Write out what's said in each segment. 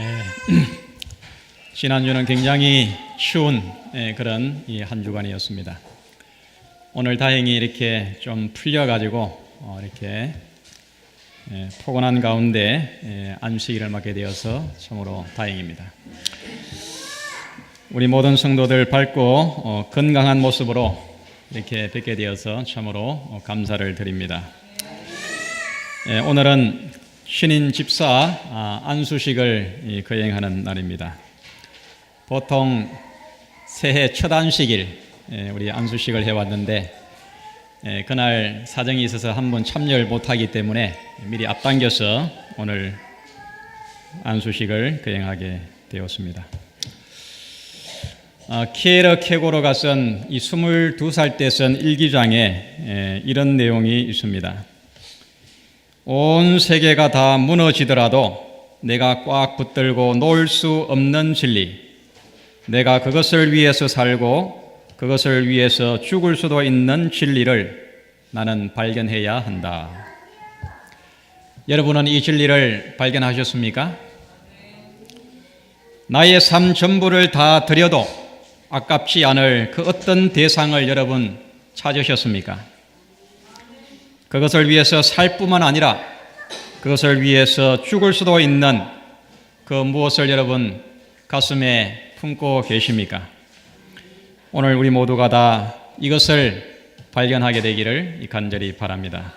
예, 지난주는 굉장히 추운 예, 그런 이한 주간이었습니다. 오늘 다행히 이렇게 좀 풀려가지고 어, 이렇게 예, 포근한 가운데 예, 안식일을 맞게 되어서 참으로 다행입니다. 우리 모든 성도들 밝고 어, 건강한 모습으로 이렇게 뵙게 되어서 참으로 어, 감사를 드립니다. 예, 오늘은 신인 집사 아, 안수식을 이, 거행하는 날입니다. 보통 새해 첫 안식일 예, 우리 안수식을 해왔는데 예, 그날 사정이 있어서 한 번 참여를 못하기 때문에 미리 앞당겨서 오늘 안수식을 거행하게 되었습니다. 아, 키에르 케고로가 쓴 이 22살 때 쓴 일기장에 예, 이런 내용이 있습니다. 온 세계가 다 무너지더라도 내가 꽉 붙들고 놓을 수 없는 진리, 내가 그것을 위해서 살고 그것을 위해서 죽을 수도 있는 진리를 나는 발견해야 한다. 여러분은 이 진리를 발견하셨습니까? 나의 삶 전부를 다 드려도 아깝지 않을 그 어떤 대상을 여러분 찾으셨습니까? 그것을 위해서 살 뿐만 아니라 그것을 위해서 죽을 수도 있는 그 무엇을 여러분 가슴에 품고 계십니까? 오늘 우리 모두가 다 이것을 발견하게 되기를 간절히 바랍니다.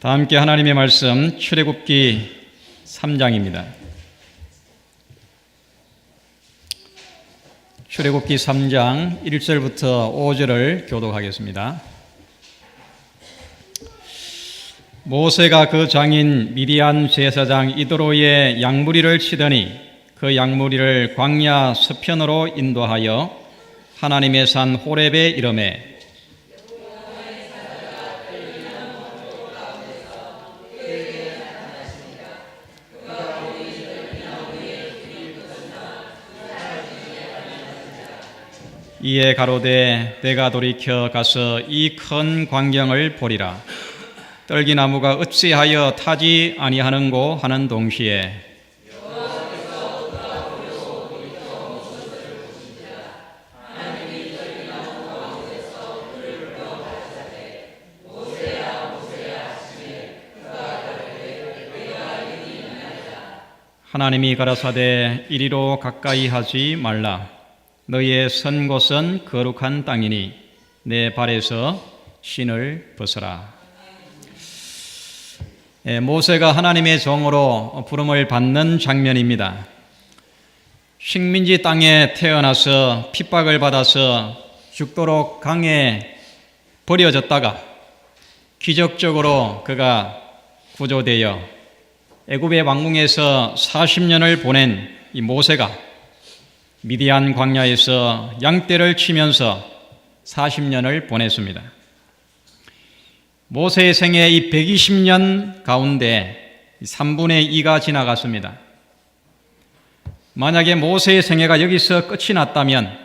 다 함께 하나님의 말씀 출애굽기 3장입니다. 출애굽기 3장 1절부터 5절을 교독하겠습니다. 모세가 그 장인 미디안 제사장 이도로의 양무리를 치더니 그 양무리를 광야 서편으로 인도하여 하나님의 산 호렙에 이름에 이에 가로되 내가 돌이켜 가서 이 큰 광경을 보리라 떨기나무가 어찌하여 타지 아니하는고 하는 동시에 하나님이 가라사대 이리로 가까이 하지 말라. 너의 선 곳은 거룩한 땅이니 내 발에서 신을 벗어라. 예, 모세가 하나님의 종으로 부름을 받는 장면입니다. 식민지 땅에 태어나서 핍박을 받아서 죽도록 강에 버려졌다가 기적적으로 그가 구조되어 애굽의 왕궁에서 40년을 보낸 이 모세가 미디안 광야에서 양떼를 치면서 40년을 보냈습니다. 모세의 생애 이 120년 가운데 3분의 2가 지나갔습니다. 만약에 모세의 생애가 여기서 끝이 났다면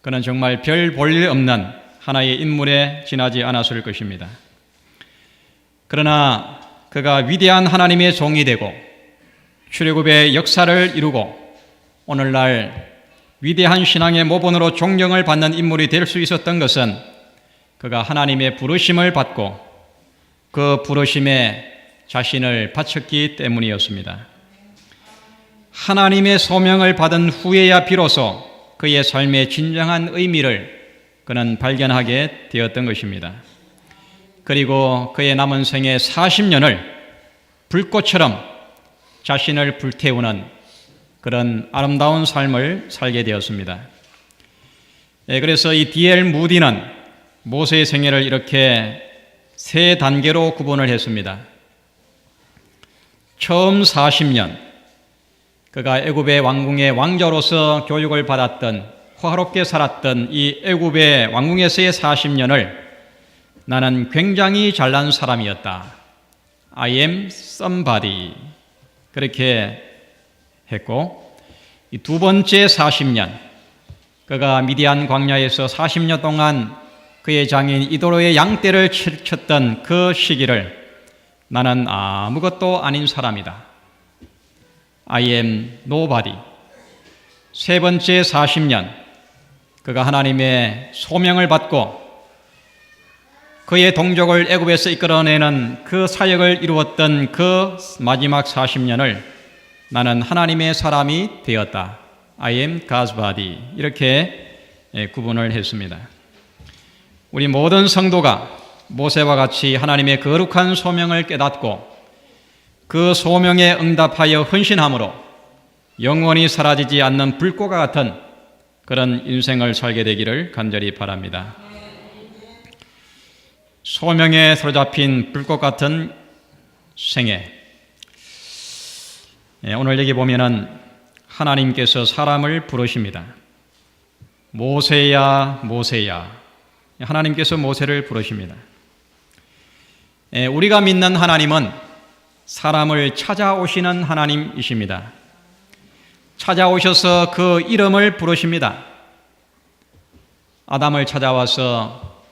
그는 정말 별 볼일 없는 하나의 인물에 지나지 않았을 것입니다. 그러나 그가 위대한 하나님의 종이 되고 출애굽의 역사를 이루고 오늘날 위대한 신앙의 모본으로 존경을 받는 인물이 될 수 있었던 것은 그가 하나님의 부르심을 받고 그 부르심에 자신을 바쳤기 때문이었습니다. 하나님의 소명을 받은 후에야 비로소 그의 삶의 진정한 의미를 그는 발견하게 되었던 것입니다. 그리고 그의 남은 생의 40년을 불꽃처럼 자신을 불태우는 그런 아름다운 삶을 살게 되었습니다. 예, 그래서 이 디엘 무디는 모세의 생애를 이렇게 세 단계로 구분을 했습니다. 처음 40년 그가 애굽의 왕궁의 왕자로서 교육을 받았던 화롭게 살았던 이 애굽의 왕궁에서의 40년을 나는 굉장히 잘난 사람이었다. I am somebody. 그렇게 했고 이두 번째 40년 그가 미디안 광야에서 40년 동안 그의 장인 이도로의 양떼를 쳤던 그 시기를 나는 아무것도 아닌 사람이다. I am nobody. 세 번째 40년 그가 하나님의 소명을 받고 그의 동족을 애굽에서 이끌어내는 그 사역을 이루었던 그 마지막 40년을 나는 하나님의 사람이 되었다. I am God's body. 이렇게 예, 구분을 했습니다. 우리 모든 성도가 모세와 같이 하나님의 거룩한 소명을 깨닫고 그 소명에 응답하여 헌신함으로 영원히 사라지지 않는 불꽃과 같은 그런 인생을 살게 되기를 간절히 바랍니다. 소명에 사로잡힌 불꽃 같은 생애. 예, 오늘 여기 보면은 하나님께서 사람을 부르십니다. 모세야, 모세야. 하나님께서 모세를 부르십니다. 예, 우리가 믿는 하나님은 사람을 찾아오시는 하나님이십니다. 찾아오셔서 그 이름을 부르십니다. 아담을 찾아와서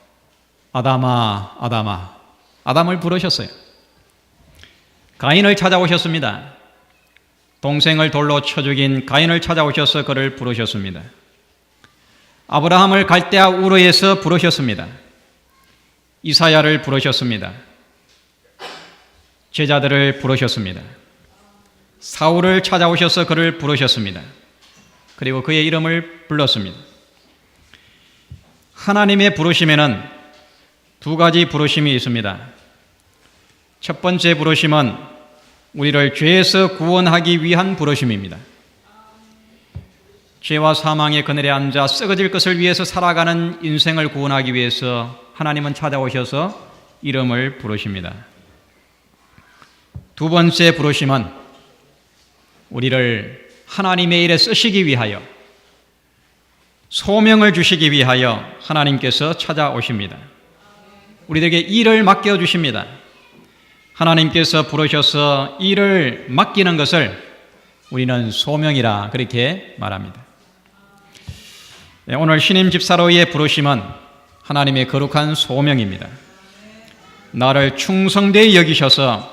아담아, 아담아, 아담을 부르셨어요. 가인을 찾아오셨습니다. 동생을 돌로 쳐 죽인 가인을 찾아오셔서 그를 부르셨습니다. 아브라함을 갈대아 우르에서 부르셨습니다. 이사야를 부르셨습니다. 제자들을 부르셨습니다. 사울을 찾아오셔서 그를 부르셨습니다. 그리고 그의 이름을 불렀습니다. 하나님의 부르심에는 두 가지 부르심이 있습니다. 첫 번째 부르심은 우리를 죄에서 구원하기 위한 부르심입니다. 죄와 사망의 그늘에 앉아 썩어질 것을 위해서 살아가는 인생을 구원하기 위해서 하나님은 찾아오셔서 이름을 부르십니다. 두 번째 부르심은 우리를 하나님의 일에 쓰시기 위하여 소명을 주시기 위하여 하나님께서 찾아오십니다. 우리에게 일을 맡겨 주십니다. 하나님께서 부르셔서 일을 맡기는 것을 우리는 소명이라 그렇게 말합니다. 네, 오늘 신임 집사로의 부르심은 하나님의 거룩한 소명입니다. 나를 충성되이 여기셔서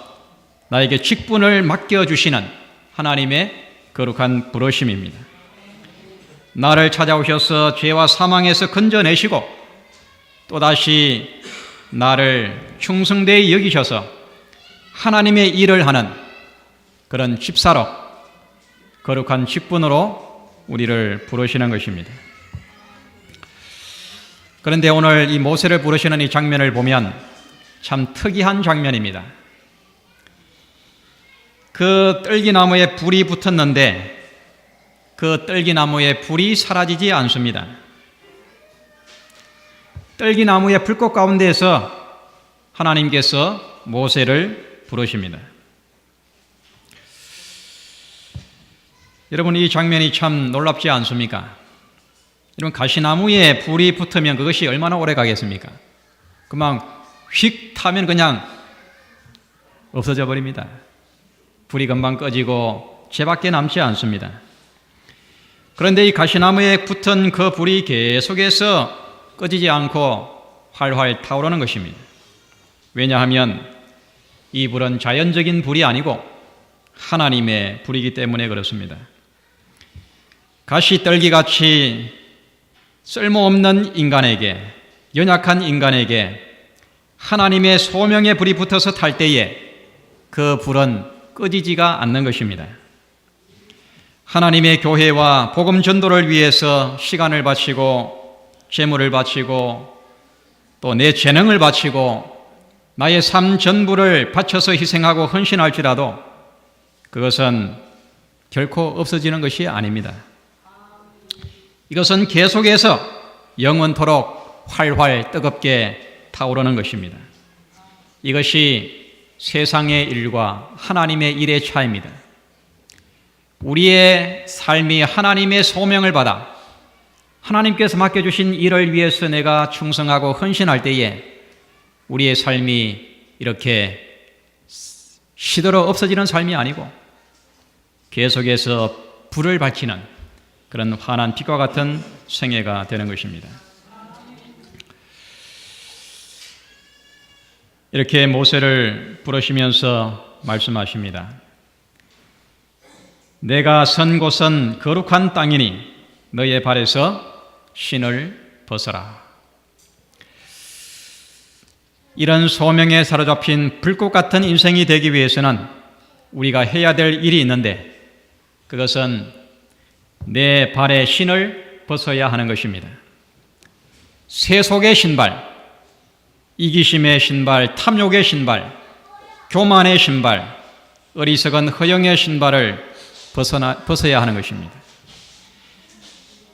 나에게 직분을 맡겨주시는 하나님의 거룩한 부르심입니다. 나를 찾아오셔서 죄와 사망에서 건져내시고 또다시 나를 충성되이 여기셔서 하나님의 일을 하는 그런 집사로 거룩한 직분으로 우리를 부르시는 것입니다. 그런데 오늘 이 모세를 부르시는 이 장면을 보면 참 특이한 장면입니다. 그 떨기나무에 불이 붙었는데 그 떨기나무에 불이 사라지지 않습니다. 떨기나무의 불꽃 가운데에서 하나님께서 모세를 부르십니다. 여러분 이 장면이 참 놀랍지 않습니까? 이런 가시나무에 불이 붙으면 그것이 얼마나 오래 가겠습니까? 금방 휙 타면 그냥 없어져 버립니다. 불이 금방 꺼지고 죄밖에 남지 않습니다. 그런데 이 가시나무에 붙은 그 불이 계속해서 꺼지지 않고 활활 타오르는 것입니다. 왜냐하면 이 불은 자연적인 불이 아니고 하나님의 불이기 때문에 그렇습니다. 가시 떨기같이 쓸모없는 인간에게, 연약한 인간에게 하나님의 소명의 불이 붙어서 탈 때에 그 불은 꺼지지가 않는 것입니다. 하나님의 교회와 복음 전도를 위해서 시간을 바치고 재물을 바치고 또 내 재능을 바치고 나의 삶 전부를 바쳐서 희생하고 헌신할지라도 그것은 결코 없어지는 것이 아닙니다. 이것은 계속해서 영원토록 활활 뜨겁게 타오르는 것입니다. 이것이 세상의 일과 하나님의 일의 차이입니다. 우리의 삶이 하나님의 소명을 받아 하나님께서 맡겨주신 일을 위해서 내가 충성하고 헌신할 때에 우리의 삶이 이렇게 시들어 없어지는 삶이 아니고 계속해서 불을 밝히는 그런 환한 빛과 같은 생애가 되는 것입니다. 이렇게 모세를 부르시면서 말씀하십니다. 내가 선 곳은 거룩한 땅이니 너의 발에서 신을 벗어라. 이런 소명에 사로잡힌 불꽃 같은 인생이 되기 위해서는 우리가 해야 될 일이 있는데 그것은 내 발에 신을 벗어야 하는 것입니다. 세속의 신발, 이기심의 신발, 탐욕의 신발, 교만의 신발, 어리석은 허영의 신발을 벗어나, 벗어야 하는 것입니다.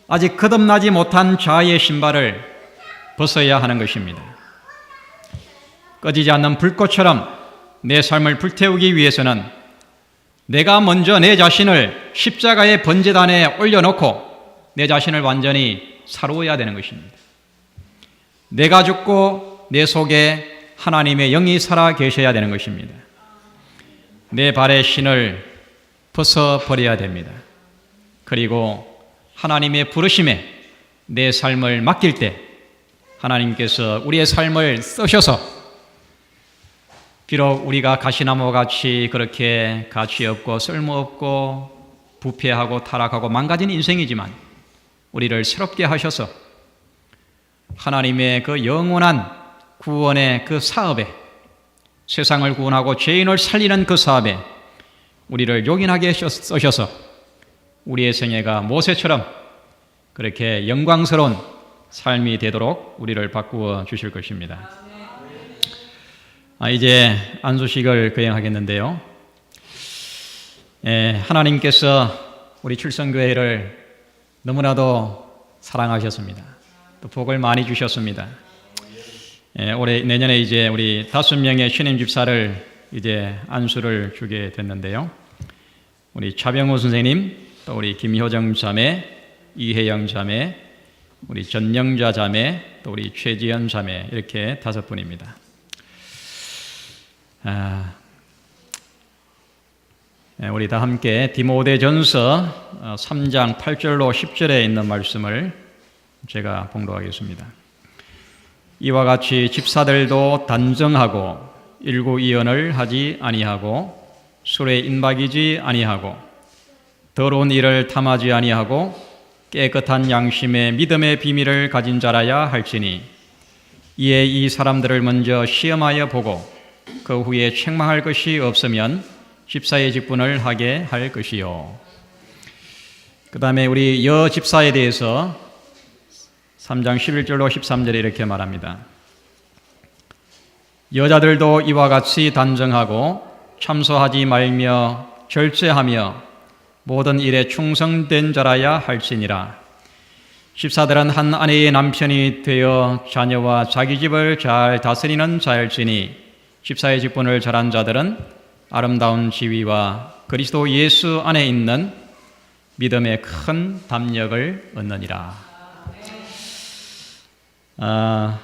아직 거듭나지 못한 자의 신발을 벗어야 하는 것입니다. 꺼지지 않는 불꽃처럼 내 삶을 불태우기 위해서는 내가 먼저 내 자신을 십자가의 번제단에 올려놓고 내 자신을 완전히 사루어야 되는 것입니다. 내가 죽고 내 속에 하나님의 영이 살아 계셔야 되는 것입니다. 내 발의 신을 벗어버려야 됩니다. 그리고 하나님의 부르심에 내 삶을 맡길 때 하나님께서 우리의 삶을 쓰셔서 비록 우리가 가시나무 같이 그렇게 가치 없고 쓸모없고 부패하고 타락하고 망가진 인생이지만 우리를 새롭게 하셔서 하나님의 그 영원한 구원의 그 사업에 세상을 구원하고 죄인을 살리는 그 사업에 우리를 용인하게 쓰셔서 우리의 생애가 모세처럼 그렇게 영광스러운 삶이 되도록 우리를 바꾸어 주실 것입니다. 아, 이제 안수식을 거행하겠는데요. 예, 하나님께서 우리 출성교회를 너무나도 사랑하셨습니다. 또 복을 많이 주셨습니다. 예, 올해 내년에 이제 우리 다섯 명의 신임 집사를 이제 안수를 주게 됐는데요. 우리 차병호 선생님, 또 우리 김효정 자매, 이혜영 자매, 우리 전영자 자매, 또 우리 최지연 자매 이렇게 다섯 분입니다. 아, 예, 우리 다 함께 디모데전서 3장 어, 8절로 10절에 있는 말씀을 제가 봉독하겠습니다. 이와 같이 집사들도 단정하고 일구이연을 하지 아니하고 술에 인박이지 아니하고 더러운 일을 탐하지 아니하고 깨끗한 양심의 믿음의 비밀을 가진 자라야 할지니 이에 이 사람들을 먼저 시험하여 보고 그 후에 책망할 것이 없으면 집사의 직분을 하게 할 것이요. 그 다음에 우리 여 집사에 대해서 3장 11절로 13절에 이렇게 말합니다. 여자들도 이와 같이 단정하고 참소하지 말며 절제하며 모든 일에 충성된 자라야 할지니라. 집사들은 한 아내의 남편이 되어 자녀와 자기 집을 잘 다스리는 자일지니 집사의 직분을 잘한 자들은 아름다운 지위와 그리스도 예수 안에 있는 믿음의 큰 담력을 얻느니라. 아,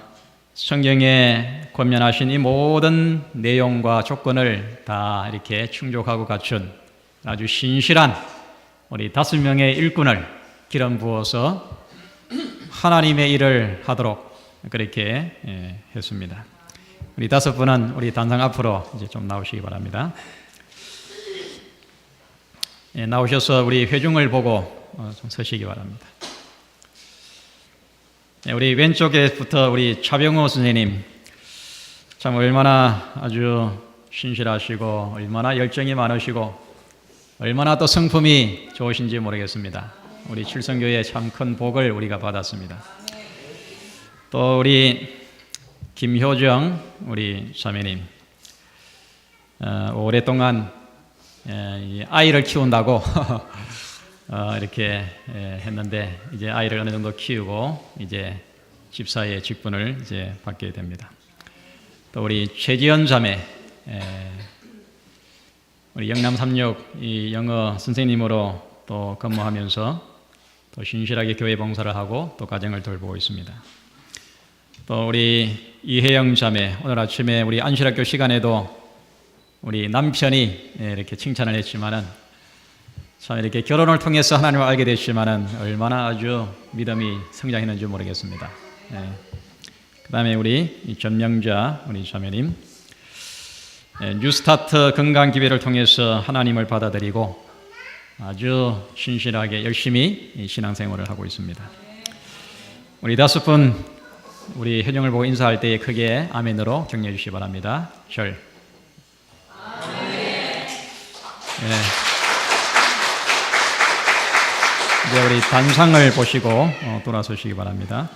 성경에 권면하신 이 모든 내용과 조건을 다 이렇게 충족하고 갖춘 아주 신실한 우리 다섯 명의 일꾼을 기름 부어서 하나님의 일을 하도록 그렇게 예, 했습니다. 우리 다섯 분은 우리 단상 앞으로 이제 좀 나오시기 바랍니다. 예, 나오셔서 우리 회중을 보고 어, 좀 서시기 바랍니다. 예, 우리 왼쪽에부터 우리 차병호 선생님 참 얼마나 아주 신실하시고 얼마나 열정이 많으시고 얼마나 또 성품이 좋으신지 모르겠습니다. 우리 칠성교회 참 큰 복을 우리가 받았습니다. 또 우리 김효정 우리 자매님 어, 오랫동안 에, 아이를 키운다고 어, 이렇게 에, 했는데 이제 아이를 어느 정도 키우고 이제 집사의 직분을 이제 받게 됩니다. 또 우리 최지연 자매 에, 우리 영남 삼육 이 영어 선생님으로 또 근무하면서 또 신실하게 교회 봉사를 하고 또 가정을 돌보고 있습니다. 또 우리 이혜영 자매 오늘 아침에 우리 안실학교 시간에도 우리 남편이 예, 이렇게 칭찬을 했지만은 참 이렇게 결혼을 통해서 하나님을 알게 됐지만은 얼마나 아주 믿음이 성장했는지 모르겠습니다. 예. 그다음에 우리 전명자 우리 자매님 예, 뉴스타트 건강 기회를 통해서 하나님을 받아들이고 아주 신실하게 열심히 이 신앙생활을 하고 있습니다. 우리 다섯 분 우리 혜정을 보고 인사할 때에 크게 아멘으로 격려해 주시기 바랍니다. 절. 네. 이제 우리 단상을 보시고 어, 돌아서시기 바랍니다.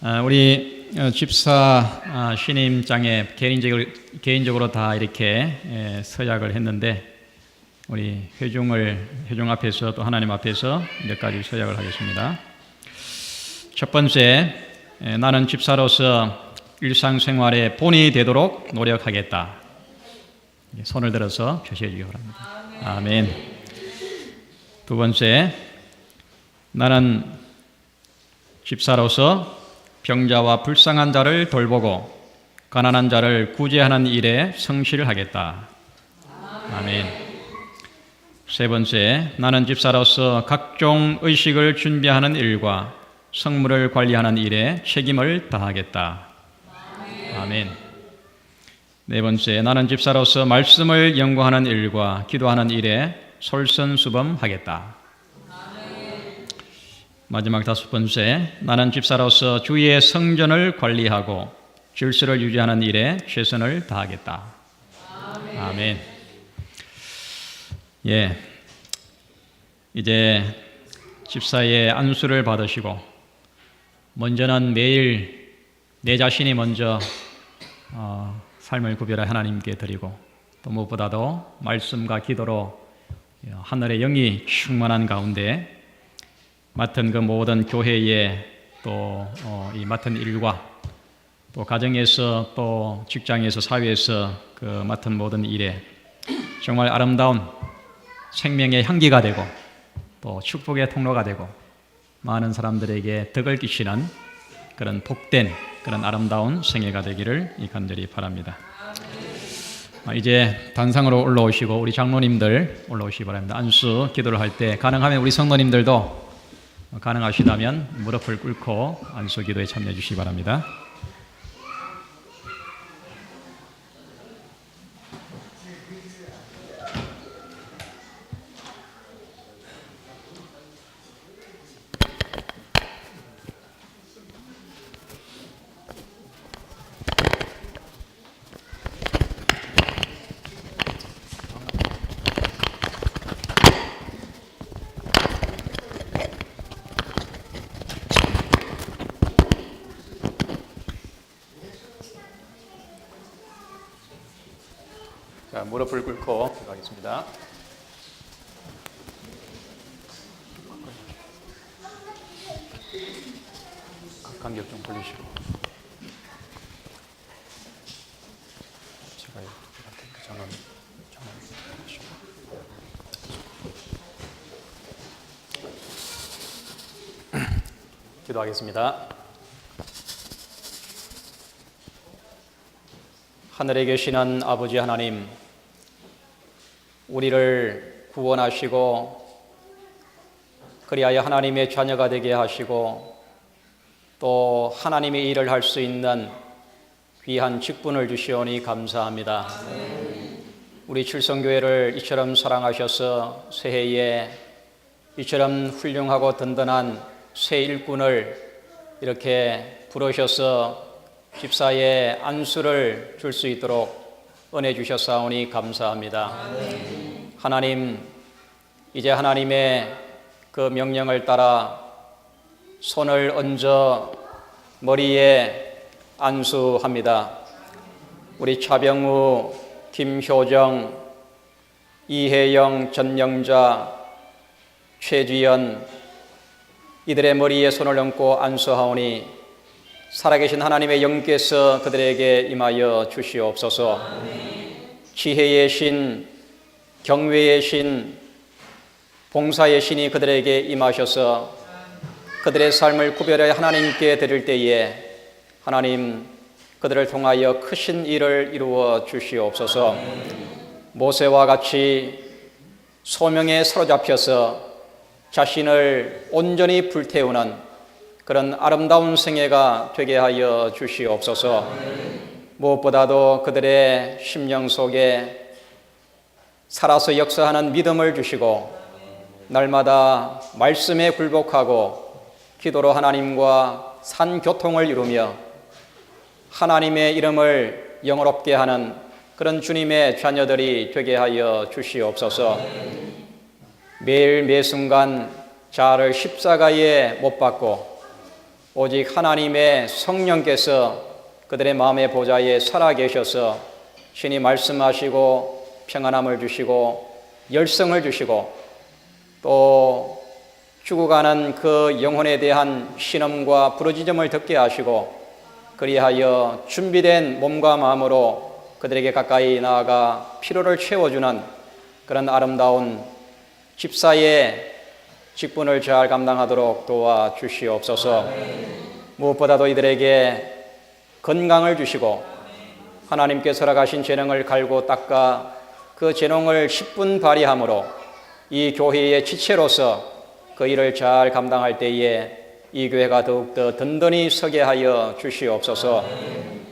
아, 우리 어, 집사 아, 신임장에 개인적으로, 개인적으로 다 이렇게 예, 서약을 했는데 우리 회중을 회중 앞에서 또 하나님 앞에서 몇 가지 서약을 하겠습니다. 첫 번째, 에, 나는 집사로서 일상생활에 본이 되도록 노력하겠다. 예, 손을 들어서 표시해 주기 바랍니다. 아멘. 두 번째, 나는 집사로서 병자와 불쌍한 자를 돌보고 가난한 자를 구제하는 일에 성실하겠다. 아멘. 세 번째, 나는 집사로서 각종 의식을 준비하는 일과 성물을 관리하는 일에 책임을 다하겠다. 아멘. 네 번째, 나는 집사로서 말씀을 연구하는 일과 기도하는 일에 솔선수범하겠다. 마지막 다섯 번째, 나는 집사로서 주의 성전을 관리하고 질서를 유지하는 일에 최선을 다하겠다. 아멘. 예. 이제 집사의 안수를 받으시고 먼저는 매일 내 자신이 먼저 어, 삶을 구별해 하나님께 드리고 또 무엇보다도 말씀과 기도로 하늘의 영이 충만한 가운데 맡은 그 모든 교회에 또이 맡은 일과 또 가정에서 또 직장에서 사회에서 그 맡은 모든 일에 정말 아름다운 생명의 향기가 되고 또 축복의 통로가 되고 많은 사람들에게 덕을 끼치는 그런 복된 그런 아름다운 생애가 되기를 이 간절히 바랍니다. 아, 이제 단상으로 올라오시고 우리 장로님들 올라오시기 바랍니다. 안수 기도를 할 때 가능하면 우리 성도님들도 가능하시다면 무릎을 꿇고 안수 기도에 참여해 주시기 바랍니다. 자, 무릎을 꿇고 기도 하겠습니다. 간격 좀 벌리시고. 제가 이렇게 그 전원 전원 하시고. 기도하겠습니다. 하늘에 계시는 아버지 하나님, 우리를 구원하시고 그리하여 하나님의 자녀가 되게 하시고 또 하나님의 일을 할 수 있는 귀한 직분을 주시오니 감사합니다. 우리 칠성교회를 이처럼 사랑하셔서 새해에 이처럼 훌륭하고 든든한 새 일꾼을 이렇게 부르셔서 집사의 안수를 줄 수 있도록 은혜 주셨사오니 감사합니다. 하나님, 이제 하나님의 그 명령을 따라 손을 얹어 머리에 안수합니다. 우리 차병우, 김효정, 이혜영, 전영자, 최주연 이들의 머리에 손을 얹고 안수하오니 살아계신 하나님의 영께서 그들에게 임하여 주시옵소서. 지혜의 신, 경외의 신, 봉사의 신이 그들에게 임하셔서 그들의 삶을 구별해 하나님께 드릴 때에 하나님 그들을 통하여 크신 일을 이루어 주시옵소서. 모세와 같이 소명에 사로잡혀서 자신을 온전히 불태우는 그런 아름다운 생애가 되게 하여 주시옵소서. 무엇보다도 그들의 심령 속에 살아서 역사하는 믿음을 주시고 날마다 말씀에 굴복하고 기도로 하나님과 산 교통을 이루며 하나님의 이름을 영어롭게 하는 그런 주님의 자녀들이 되게 하여 주시옵소서. 매일 매 순간 자아를 십자가에 못 박고 오직 하나님의 성령께서 그들의 마음의 보좌에 살아 계셔서 신이 말씀하시고 평안함을 주시고 열성을 주시고 또 죽어가는 그 영혼에 대한 신음과 부르짖음을 듣게 하시고 그리하여 준비된 몸과 마음으로 그들에게 가까이 나아가 피로를 채워주는 그런 아름다운 집사의 직분을 잘 감당하도록 도와 주시옵소서. 무엇보다도 이들에게 건강을 주시고 하나님께서 허락하신 재능을 갈고 닦아 그 재능을 10분 발휘함으로 이 교회의 지체로서 그 일을 잘 감당할 때에 이 교회가 더욱더 든든히 서게 하여 주시옵소서.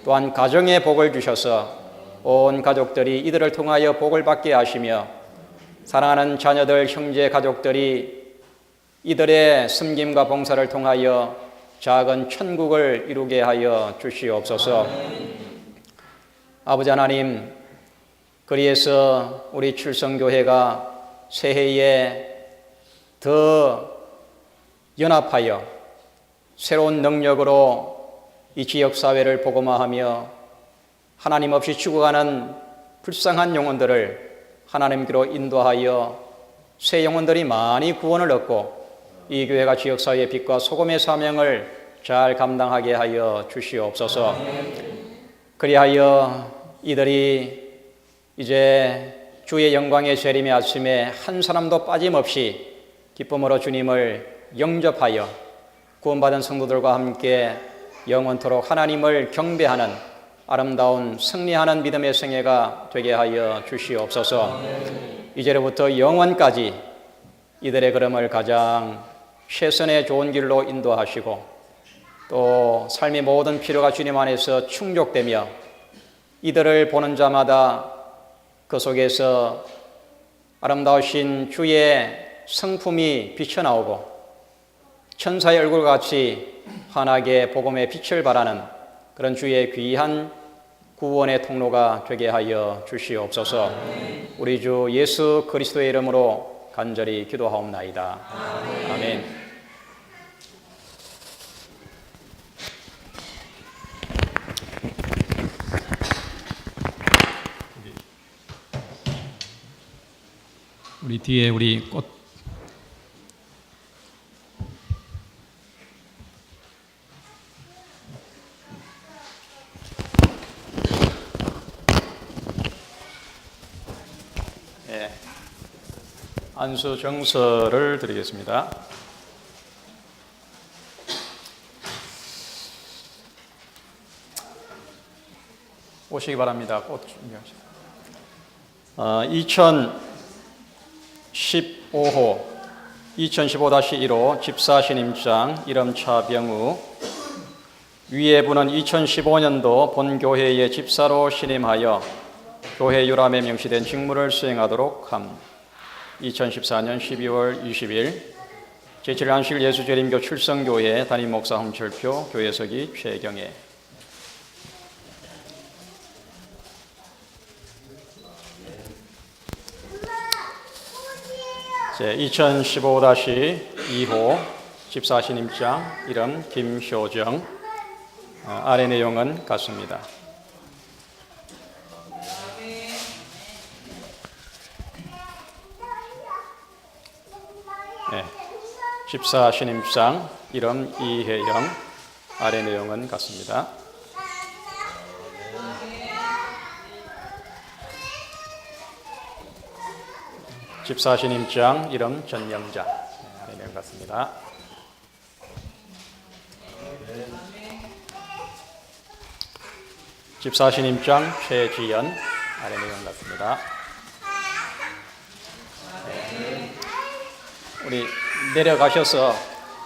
또한 가정에 복을 주셔서 온 가족들이 이들을 통하여 복을 받게 하시며 사랑하는 자녀들, 형제, 가족들이 이들의 섬김과 봉사를 통하여 작은 천국을 이루게 하여 주시옵소서. 아버지 하나님, 그리해서 우리 출성교회가 새해에 더 연합하여 새로운 능력으로 이 지역 사회를 복음화하며 하나님 없이 죽어가는 불쌍한 영혼들을 하나님께로 인도하여 새 영혼들이 많이 구원을 얻고 이 교회가 지역 사회의 빛과 소금의 사명을 잘 감당하게 하여 주시옵소서. 그리하여 이들이 이제 주의 영광의 재림의 아침에 한 사람도 빠짐없이 기쁨으로 주님을 영접하여 구원받은 성도들과 함께 영원토록 하나님을 경배하는 아름다운 승리하는 믿음의 생애가 되게 하여 주시옵소서. 이제로부터 영원까지 이들의 걸음을 가장 최선의 좋은 길로 인도하시고 또 삶의 모든 필요가 주님 안에서 충족되며 이들을 보는 자마다 그 속에서 아름다우신 주의 성품이 비쳐나오고 천사의 얼굴 같이 환하게 복음의 빛을 발하는 그런 주의 귀한 구원의 통로가 되게 하여 주시옵소서. 우리 주 예수 그리스도의 이름으로 간절히 기도하옵나이다. 아멘. 우리 뒤에 우리 꽃 예. 안수 정서를 드리겠습니다. 오시기 바랍니다. 꽃 준비하시고. 어, 2015호. 2015-1호 집사 신임장 이름차 병우. 위에 분은 2015년도 본교회의 집사로 신임하여 교회 유람에 명시된 직무를 수행하도록 함. 2014년 12월 20일 제7안식 예수재림교 출성교회 담임 목사 홍철표 교회석이 최경애 2015-2호 집사 신임장 이름 김효정 어, 아래 내용은 같습니다. 네. 집사 신임상 이름 이혜영 아래 내용은 같습니다. 집사 신 임장 이름 네, 아래 내용 같습니다. 집사 신 임장 최지연 아래 내용 같습니다. 우리 내려가셔서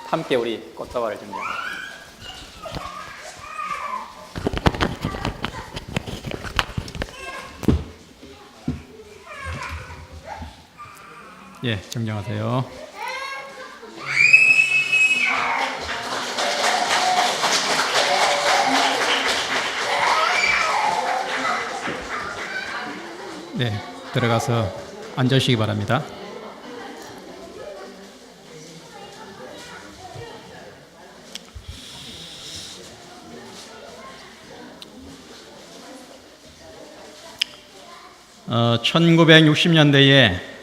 함께 우리 꽃다발을 준비합니다. 예, 정정하세요. 네, 들어가서 앉으시기 바랍니다. 어, 1960년대에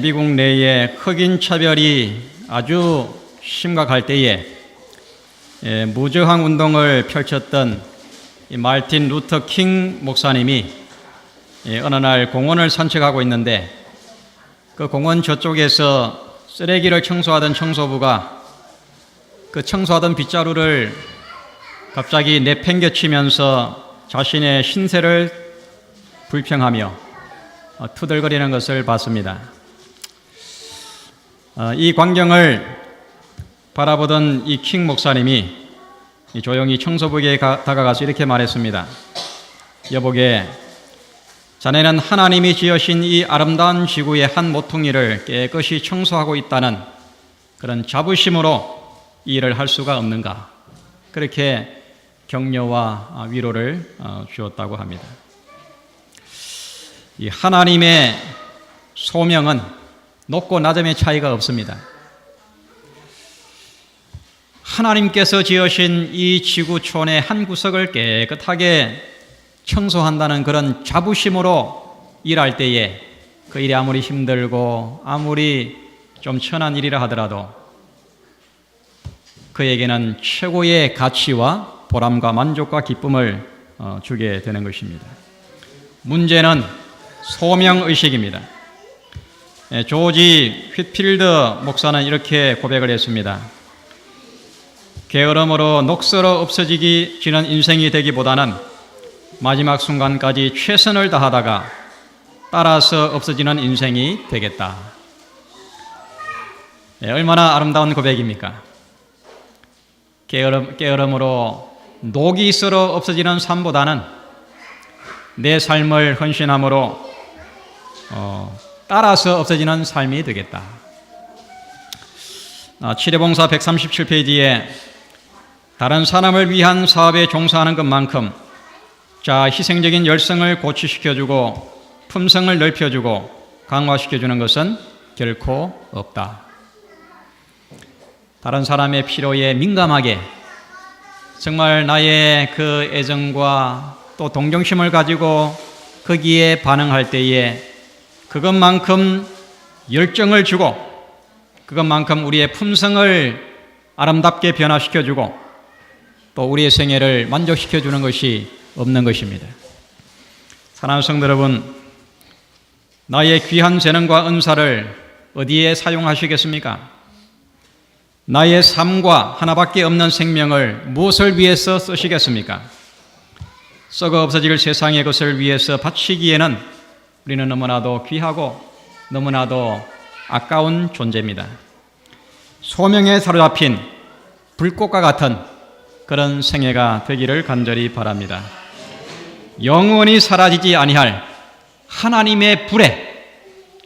미국 내에 흑인 차별이 아주 심각할 때에 에, 무저항 운동을 펼쳤던 이 말틴 루터 킹 목사님이 예, 어느 날 공원을 산책하고 있는데 그 공원 저쪽에서 쓰레기를 청소하던 청소부가 그 청소하던 빗자루를 갑자기 내팽개치면서 자신의 신세를 불평하며 어, 투덜거리는 것을 봤습니다. 어, 이 광경을 바라보던 이 킹 목사님이 이 조용히 청소부에게 가- 다가가서 이렇게 말했습니다. 여보게, 자네는 하나님이 지으신 이 아름다운 지구의 한 모퉁이를 깨끗이 청소하고 있다는 그런 자부심으로 이 일을 할 수가 없는가? 그렇게 격려와 위로를 어, 주었다고 합니다. 이 하나님의 소명은 높고 낮음의 차이가 없습니다. 하나님께서 지으신 이 지구촌의 한 구석을 깨끗하게 청소한다는 그런 자부심으로 일할 때에 그 일이 아무리 힘들고 아무리 좀 천한 일이라 하더라도 그에게는 최고의 가치와 보람과 만족과 기쁨을 어, 주게 되는 것입니다. 문제는 소명 의식입니다. 예, 조지 휘필드 목사는 이렇게 고백을 했습니다. 게으름으로 녹슬어 없어지기 지는 인생이 되기보다는 마지막 순간까지 최선을 다하다가 따라서 없어지는 인생이 되겠다. 예, 얼마나 아름다운 고백입니까? 게으름, 게으름으로 녹이 쓸어 없어지는 삶보다는 내 삶을 헌신함으로 어, 따라서 없어지는 삶이 되겠다. 아, 치료봉사 137페이지에 다른 사람을 위한 사업에 종사하는 것만큼 자 희생적인 열성을 고취시켜주고 품성을 넓혀주고 강화시켜주는 것은 결코 없다. 다른 사람의 필요에 민감하게 정말 나의 그 애정과 또 동정심을 가지고 거기에 반응할 때에 그것만큼 열정을 주고 그것만큼 우리의 품성을 아름답게 변화시켜 주고 또 우리의 생애를 만족시켜 주는 것이 없는 것입니다. 사랑하는 성도 여러분, 나의 귀한 재능과 은사를 어디에 사용하시겠습니까? 나의 삶과 하나밖에 없는 생명을 무엇을 위해서 쓰시겠습니까? 썩어 없어질 세상의 것을 위해서 바치기에는 우리는 너무나도 귀하고 너무나도 아까운 존재입니다. 소명에 사로잡힌 불꽃과 같은 그런 생애가 되기를 간절히 바랍니다. 영원히 사라지지 아니할 하나님의 불에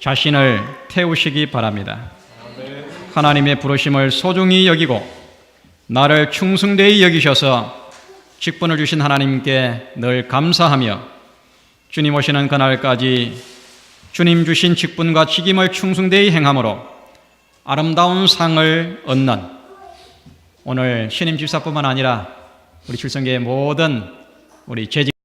자신을 태우시기 바랍니다. 하나님의 부르심을 소중히 여기고 나를 충성되이 여기셔서 직분을 주신 하나님께 늘 감사하며 주님 오시는 그날까지 주님 주신 직분과 직임을 충성되이 행함으로 아름다운 상을 얻는 오늘 신임 집사뿐만 아니라 우리 출성계의 모든 우리 재직